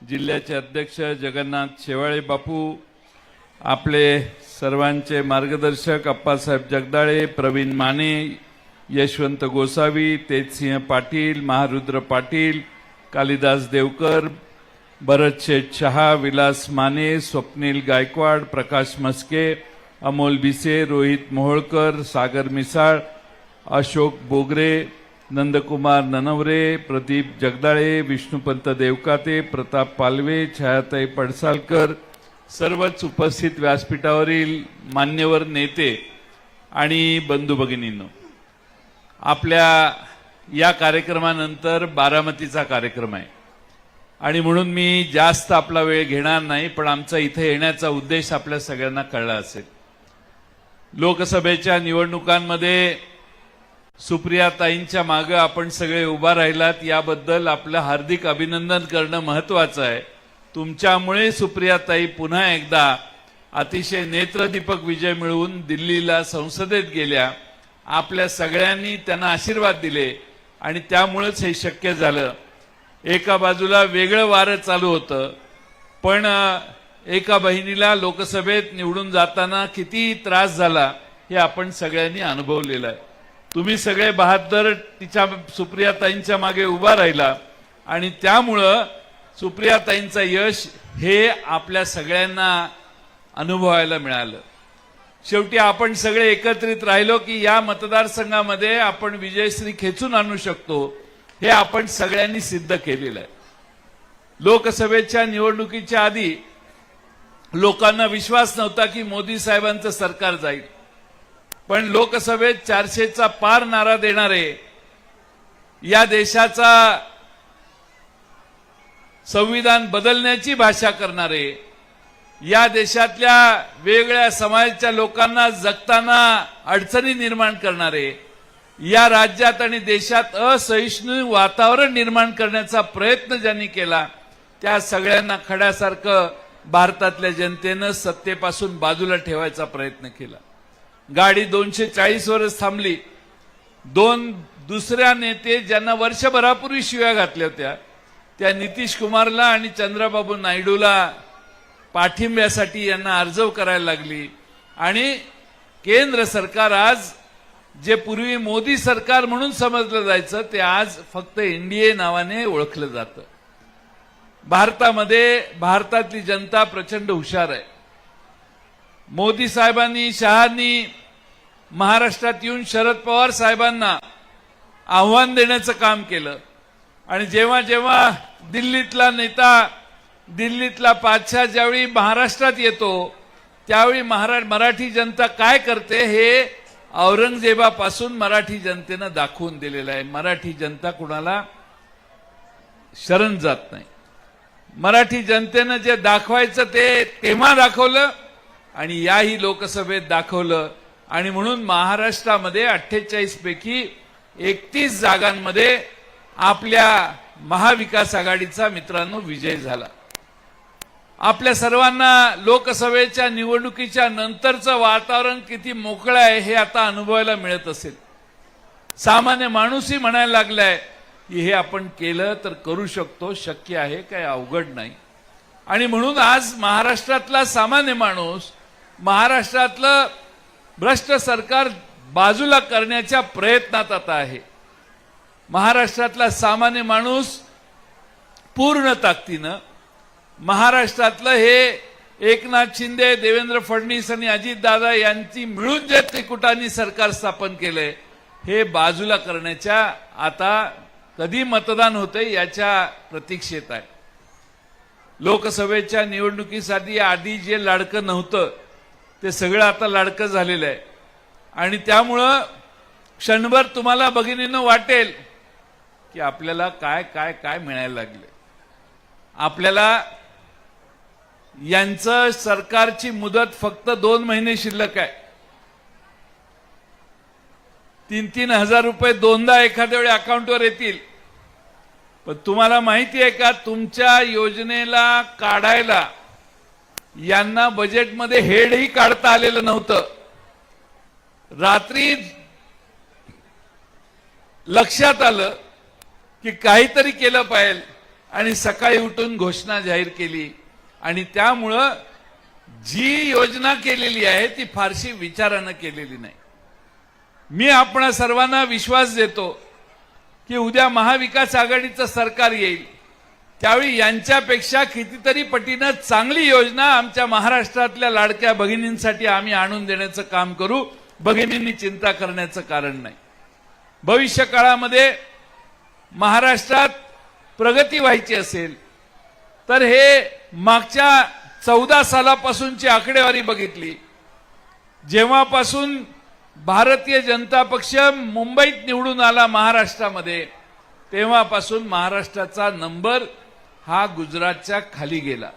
जिल्ह्याचे अध्यक्ष जगन्नाथ शेवाळे बापू आपले सर्वांचे मार्गदर्शक अप्पासाहेब जगदाळे प्रवीण माने यशवंत गोसावी तेजसिंह पाटील महारुद्र पाटील कालिदास देवकर भरत शेठ शहा विलास माने स्वप्नील गायकवाड प्रकाश मस्के अमोल बिसे रोहित मोहोळकर सागर मिसाळ अशोक बोगरे नंदकुमार ननवरे प्रदीप जगदाळे विष्णुपंत देवकाते प्रताप पालवे छायाताई पडसालकर सर्वच उपस्थित व्यासपीठावरील मान्यवर नेते आणि बंधू भगिनींनो आपल्या या कार्यक्रमानंतर बारामतीचा कार्यक्रम आहे. आणि म्हणून मी जास्त आपला वेळ घेणार नाही पण आमचा इथे येण्याचा उद्देश आपल्या सगळ्यांना कळला असेल. लोकसभेच्या निवडणुकांमध्ये सुप्रियाताईंच्या मागं आपण सगळे उभा राहिलात. याबद्दल आपलं हार्दिक अभिनंदन करणं महत्वाचं आहे. तुमच्यामुळे सुप्रियाताई पुन्हा एकदा अतिशय नेत्रदीपक विजय मिळवून दिल्लीला संसदेत गेल्या. आपल्या सगळ्यांनी त्यांना आशीर्वाद दिले आणि त्यामुळेच हे शक्य झालं. एका बाजूला वेगळं वारं चालू होतं. पण एका बहिणीला लोकसभेत निवडून जाताना किती त्रास झाला हे आपण सगळ्यांनी अनुभवलेलं आहे. तुम्ही सगळे बहादर तिच्या सुप्रियाताईंच्या मागे उभा राहिला. आणि त्यामुळं सुप्रियाताईंचं यश हे आपल्या सगळ्यांना अनुभवायला मिळालं. शेवटी आपण सगळे एकत्रित राहिलो की या मतदारसंघामध्ये आपण विजयश्री खेचून आणू शकतो हे आपण सगळ्यांनी सिद्ध केलेलं आहे. लोकसभेच्या निवडणुकीच्या आधी लोकांना विश्वास नव्हता की मोदी साहेबांचं सरकार जाईल. पण लोकसभेत चारशेचा पार नारा देणारे या देशाचा संविधान बदलण्याची भाषा करणारे या देशातल्या वेगळ्या समाजाच्या लोकांना जगताना अडचणी निर्माण करणारे या राज्यात आणि देशात असहिष्णू वातावरण निर्माण करण्याचा प्रयत्न ज्यांनी केला त्या सगळ्यांना खड्यासारखं भारतातल्या जनतेनं सत्तेपासून बाजूला ठेवायचा प्रयत्न केला. गाडी दोनशे चाळीस वरच थांबली. दोन दुसऱ्या नेते ज्यांना वर्षभरापूर्वी शिव्या घातल्या होत्या त्या नितीश कुमारला आणि चंद्रबाबू नायडूला पाठिंब्यासाठी यांना अर्जव करायला लागली. आणि केंद्र सरकार आज जे पूर्वी मोदी सरकार म्हणून समजलं जायचं ते आज फक्त एनडीए नावाने ओळखलं जातं. भारतामध्ये भारतातली जनता प्रचंड हुशार आहे. मोदी साहेबांनी शहांनी महाराष्ट्रात येऊन शरद पवार साहेबांना आव्हान देण्याचं काम केलं. आणि जेव्हा जेव्हा दिल्लीतला नेता दिल्लीतला पादशाह ज्यावेळी महाराष्ट्रात येतो त्यावेळी महारा मराठी जनता काय करते हे औरंगजेबापासून मराठी जनतेनं दाखवून दिलेलं आहे. मराठी जनता कुणाला शरण जात नाही. मराठी जनतेनं जे दाखवायचं ते तेव्हा दाखवलं आणि याही लोकसभेत दाखवलं. आणि म्हणून महाराष्ट्रामध्ये अठ्ठेचाळीस पैकी एकतीस जागांमध्ये आपल्या महाविकास आघाडीचा मित्रांनो विजय झाला. आपल्या सर्वांना लोकसभेच्या निवडणुकीच्या नंतरचं वातावरण किती मोकळं आहे हे आता अनुभवायला मिळत असेल. सामान्य माणूसही म्हणायला लागलाय की हे आपण केलं तर करू शकतो शक्य आहे काय अवघड नाही. आणि म्हणून आज महाराष्ट्रातला सामान्य माणूस महाराष्ट्रातलं भ्रष्ट सरकार बाजूला करण्याच्या प्रयत्नात आता आहे. महाराष्ट्रातला सामान्य माणूस पूर्ण ताकदीनं महाराष्ट्रातलं हे एकनाथ शिंदे देवेंद्र फडणवीस आणि अजितदादा यांची मिळून जे त्रिकुटांनी सरकार स्थापन केलंय हे बाजूला करण्याच्या आता कधी मतदान होते याच्या प्रतीक्षेत आहे. लोकसभेच्या निवडणुकीसाठी आधी जे लाडकं नव्हतं ते सगळं आता लाडकं झालेलं आहे. आणि त्यामुळं क्षणभर तुम्हाला भगिनीनं वाटेल की आपल्याला काय काय काय मिळायला लागले. आपल्याला यांचं सरकारची मुदत फक्त दोन महिने शिल्लक आहे. तीन तीन हजार रुपये दोनदा एखाद्या वेळी अकाउंटवर येतील. पण तुम्हाला माहिती आहे का तुमच्या योजनेला काढायला यांना बजेटमध्ये हेडही काढता आलेलं नव्हतं. रात्री लक्षात आलं की काहीतरी केलं पाहिजे आणि सकाळी उठून घोषणा जाहीर केली. आणि त्यामुळं जी योजना केलेली आहे ती फारशी विचारानं केलेली नाही. मी आपणा सर्वांना विश्वास देतो की उद्या महाविकास आघाडीचं सरकार येईल. त्यावेळी यांच्यापेक्षा कितीतरी पटीनं चांगली योजना आमच्या महाराष्ट्रातल्या लाडक्या भगिनींसाठी आम्ही आणून देण्याचं काम करू. भगिनींनी चिंता करण्याचं कारण नाही. भविष्य काळामध्ये महाराष्ट्रात प्रगती व्हायची असेल तर हे मागच्या चौदा सालापासूनची आकडेवारी बघितली. जेव्हापासून भारतीय जनता पक्ष मुंबईत निवडून आला महाराष्ट्रामध्ये तेव्हापासून महाराष्ट्राचा नंबर हा गुजरातच्या खाली गेला.